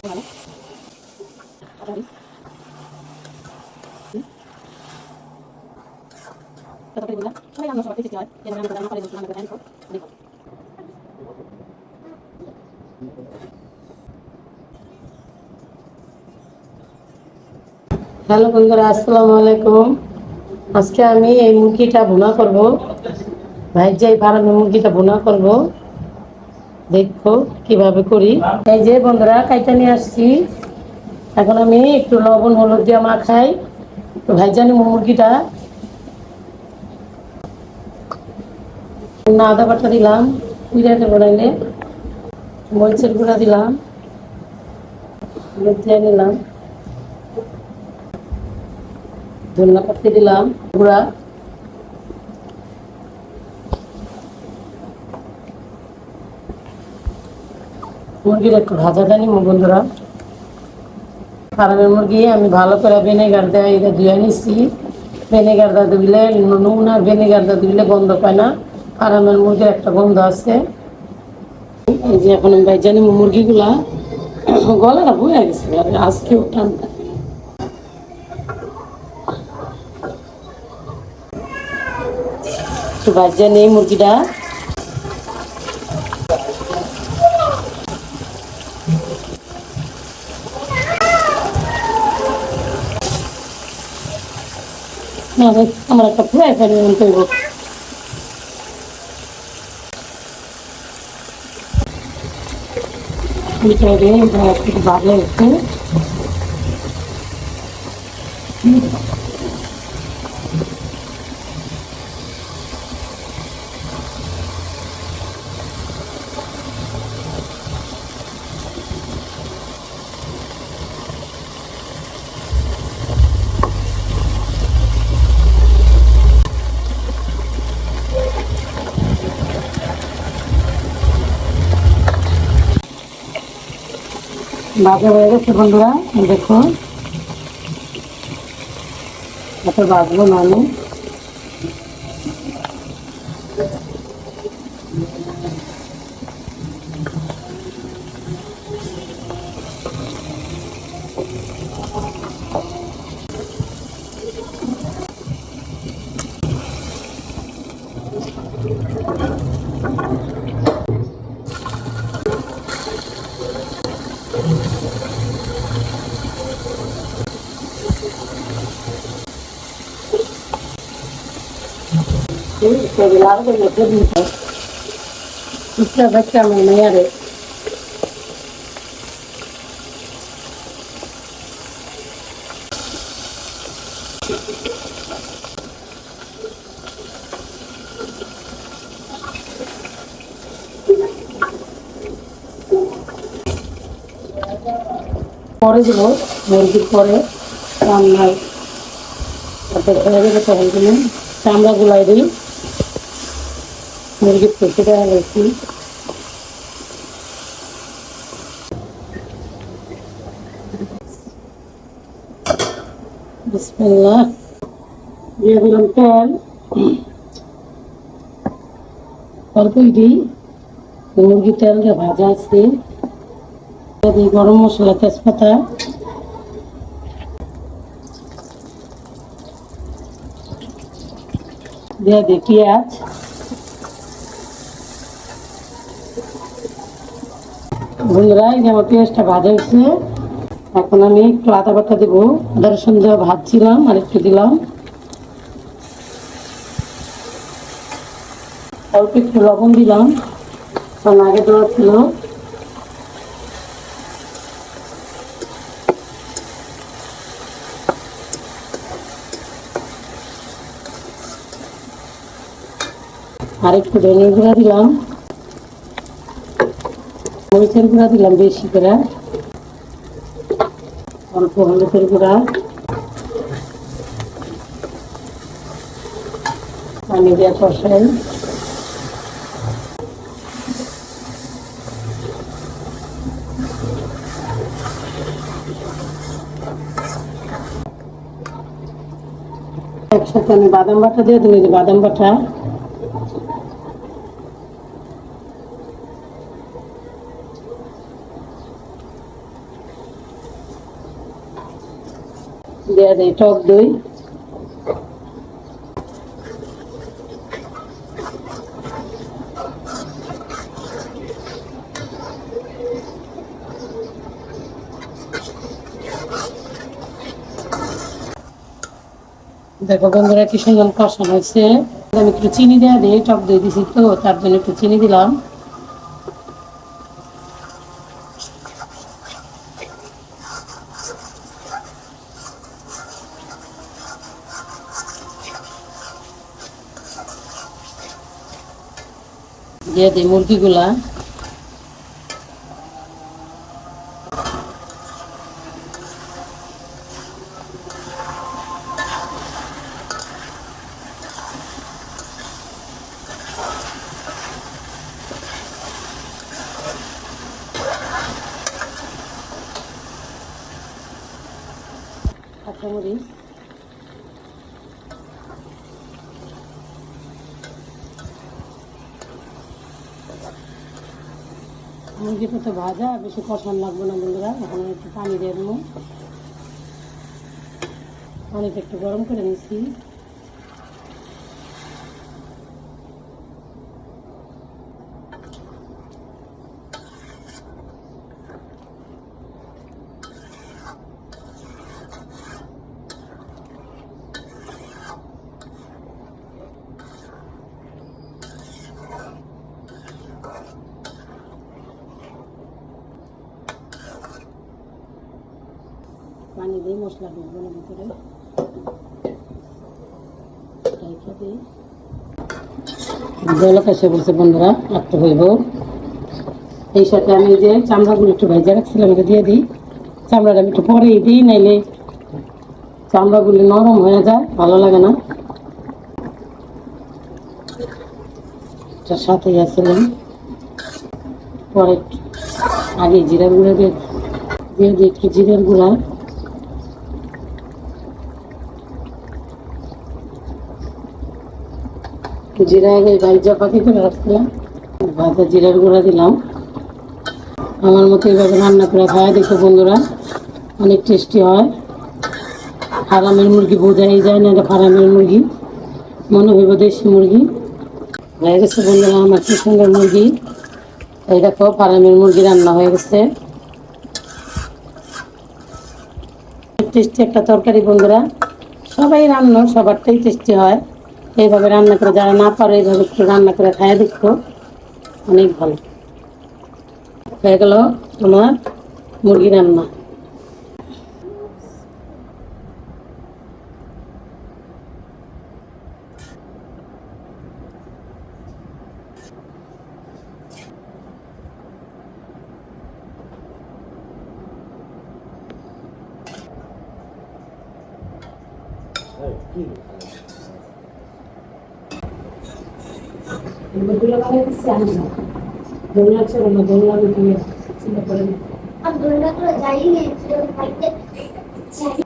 Hello বন্ধুরা, আসসালামু আলাইকুম। আজকে আমি এই মুরগিটা ভুনা করব। ভাইজাই ফার্মে মুরগিটা ভুনা করব। দেখো কীভাবে করি। এই যে বন্ধুরা, কাইটা নিয়ে আসছি। এখন আমি একটু লবণ, হলুদ দিয়ে মাখাই তো ভাইজানি মুরগিটা। আদা বাটা দিলাম কুইরাতে বড়াইলে মরিচের গুঁড়া দিলাম, হলুদ দিয়ে নিলাম। ধনিয়া দিলাম, গুঁড়া। মুরগির একটু ভাজা দেয়নি বন্ধুরা। ফার্মের মুরগি আমি ভালো করে ভিনেগার দেয় এটা ধুয়ে নিচ্ছি ভিনেগার দা দিলে নুন আর ভিনেগার দা দিলে গন্ধ পায় না। ফার্মের মুরগির একটা গন্ধ আছে এই যে এখন আমি জানি মুরগিগুলা গলাটা বয়ে গেছে, আর আজকেও ঠান্ডা। নেই মুরগিটা না, আমার একটা ফ্রাই প্যান করব মিটাই দিয়ে এটা ভাজা হয়ে গেছে বন্ধুরা দেখো এত বাজবো না largo de técnica. Esta vaca me muere. পরে দেবো মুরগির পরে রান্নায় তারপর হয়ে গেলে তখন তুমি চামড়া গুলাই দিই। মুরগির অল্পই দিই। মুরগি তেল ভাজা আছে গরম মশলা, তেজপাতা দিয়ে দিই পেঁয়াজ বন্ধুরা, এই যে আমার পেঁয়াজটা ভাজা হয়েছে, এখন আমি একটু আদা বাটা দেবো। আদা রসুন দেওয়া ভাজছিলাম, আর একটু দিলাম। অল্প একটু লবণ দিলাম, কারণ আগে দেওয়া ছিল। আর একটু ধনিয়া গুঁড়া দিলাম। মরিচের গুঁড়া দিলাম বেশি করে। অল্প হলুদের গুঁড়া। পানি দিয়ে কষাই। একসাথে আমি বাদাম বাটা দিয়ে দেবো বাদাম বাটা। টক দই। দেখো বন্ধুরা কি সুন্দর কষানো হয়েছে। আমি একটু চিনি দেওয়া দিয়ে টক দই দিছি তো, তার জন্য একটু চিনি দিলাম। দিয়ে দিই মুরগিগুলা। কাঁচামরিচ। মুরগিটা তো ভাজা, বেশি কষান লাগবে না বন্ধুরা। এখন একটু পানি দেবো। পানিটা একটু গরম করে নিচ্ছি। পানি দিয়ে মশলা ঢুকবো না ভিতরে রেখে দিই। জল এসে বলছে, বন্ধুরা একটু হইব। এই সাথে আমি যে চামড়াগুলো একটু ভেজে রাখছিলাম, এটা দিয়ে দিই। চামড়াটা আমি একটু পরেই দিই, নাইলে চামড়াগুলি নরম হয়ে যায়, ভালো লাগে না। সাথেই আসছিলাম পরে আগে জিরা গুঁড়ো দিয়ে দিয়ে দিই, একটু জিরের গুঁড়া। জিরা আগে পাখি করে রাখছিলাম ভাজা জিরার গুঁড়া দিলাম। আমার মতো এইভাবে রান্না করে খাওয়া দেখো বন্ধুরা, অনেক টেস্টি হয়। ফার্মের মুরগি বোঝাই যায় না এটা ফার্মের মুরগি মনে হইব দেশি মুরগি। হয়ে গেছে বন্ধুরা, আমার কি সুন্দর মুরগি। এই দেখো ফার্মের মুরগি রান্না হয়ে গেছে। টেস্টি একটা তরকারি বন্ধুরা। সবাই রান্না, সবারটাই টেস্টি হয়। এইভাবে রান্না করে যারা না পারে এইভাবে রান্না করে খাইয়ে দেখো। অনেক ভালো। হয়ে গেল তোমার মুরগি রান্না। মুরগিগুলো বইগুলো বানাইতেছি আমি না। দোলনা ছিল না দোলনা দিয়ে চিন্তা করে না। আর দোলনা তো যাই নেই আমি